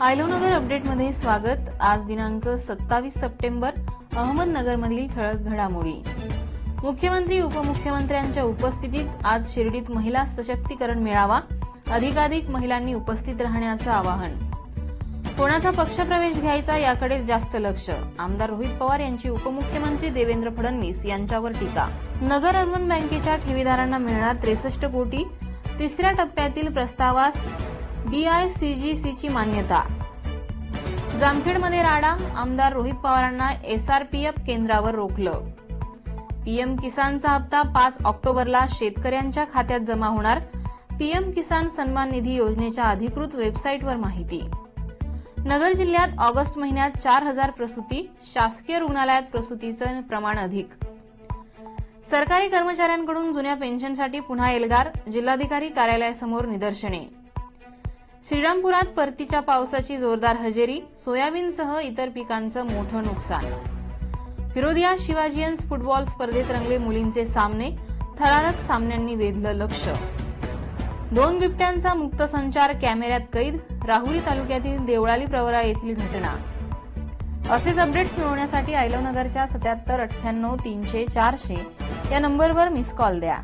आयलोनगर अपडेटमध्ये स्वागत. आज दिनांक सत्तावीस सप्टेंबर अहमदनगरमधील ठळक घडामोडी. मुख्यमंत्री उपमुख्यमंत्र्यांच्या उपस्थितीत आज शिर्डीत महिला सशक्तीकरण मेळावा. अधिकाधिक महिलांनी उपस्थित राहण्याचं आवाहन. कोणाचा पक्षप्रवेश घ्यायचा याकडे जास्त लक्ष. आमदार रोहित पवार यांची उपमुख्यमंत्री देवेंद्र फडणवीस यांच्यावर टीका. नगर अर्बन बँकेच्या ठेवीदारांना मिळणार त्रेसष्ट कोटी. तिसऱ्या टप्प्यातील प्रस्तावास डीआयसीजीसीची मान्यता. जामखेडमध्ये राडा आमदार रोहित पवारांना एसआरपीएफ केंद्रावर रोखलं. पीएम किसानचा हप्ता पाच ऑक्टोबरला शेतकऱ्यांच्या खात्यात जमा होणार. पीएम किसान सन्मान निधी योजनेच्या अधिकृत वेबसाईटवर माहिती. नगर जिल्ह्यात ऑगस्ट महिन्यात चार हजार प्रसूती शासकीय रुग्णालयात प्रसूतीचं प्रमाण अधिक. सरकारी कर्मचाऱ्यांकडून जुन्या पेन्शनसाठी पुन्हा एल्गार जिल्हाधिकारी कार्यालयासमोर निदर्शने. श्रीरामपुरात परतीच्या पावसाची जोरदार हजेरी सोयाबीनसह इतर पिकांचं मोठं नुकसान. फिरोदिया शिवाजियन्स फुटबॉल स्पर्धेत रंगले मुलींचे सामने थरारक सामन्यांनी वेधलं लक्ष. दोन बिबट्यांचा मुक्त संचार कॅमेऱ्यात कैद राहुरी तालुक्यातील देवळाली प्रवरा येथील घटना. असेच अपडेट्स मिळवण्यासाठी आयलवनगरच्या सत्याहत्तर अठ्ठ्याण्णव तीनशे चारशे या नंबरवर मिस कॉल द्या.